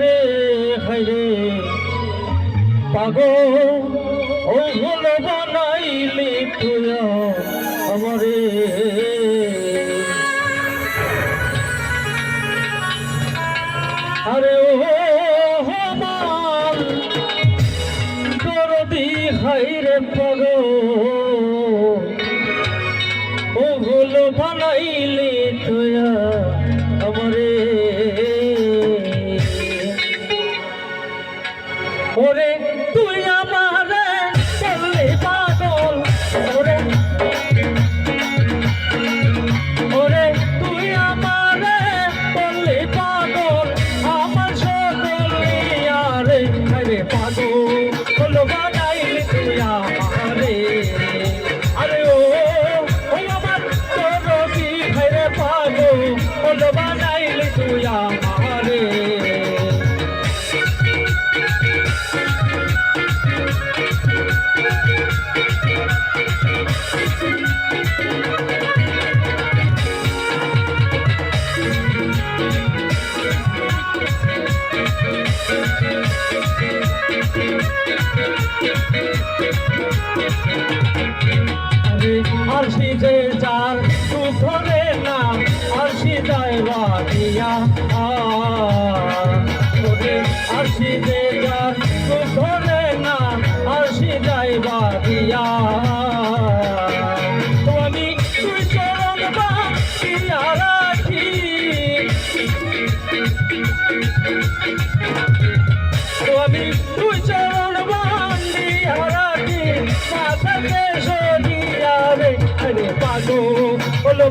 রে হাইরে পাগল ওই হলো আমারে। আরে ও হমান দরদি হাইরে পাগল। ও হলো আরে ওরে আরশি যে যার সুখ ধরে না আরশি যায় বাদিয়া আমি তুই চরণ বা রাখি আমি তুই চরণ বান্দি হারাকি মাথাকে সরিয়া রে, আরে পাগো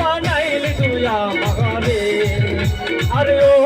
বানাইলি তুই আরে ও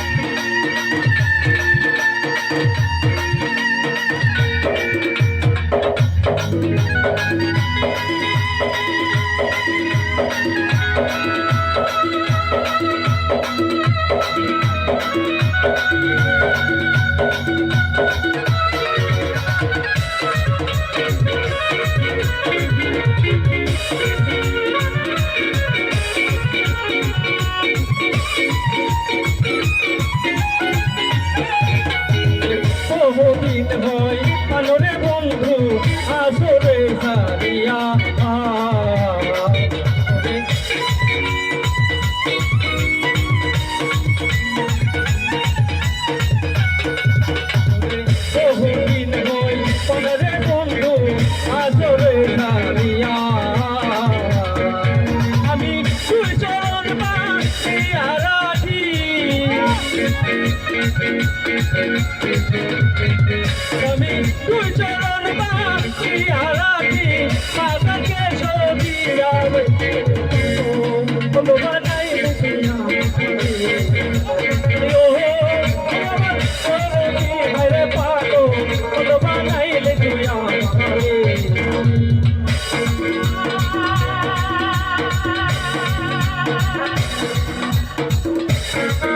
আমি তুই চরণ বাসিয়া রাখি মাতাকে সবিয়া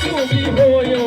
তুমি হইও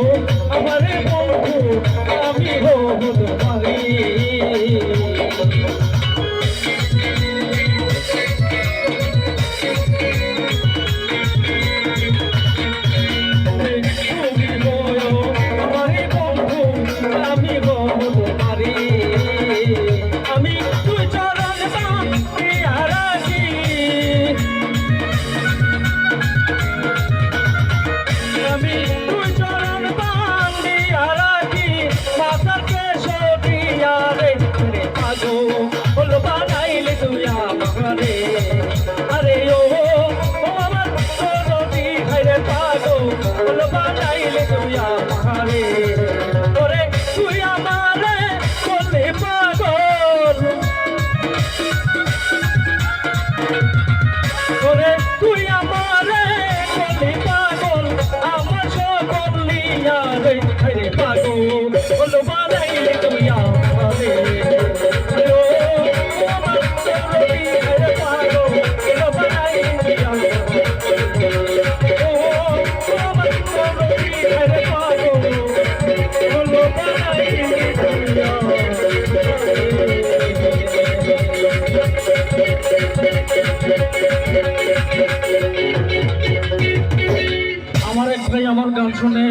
ঘরে আমারে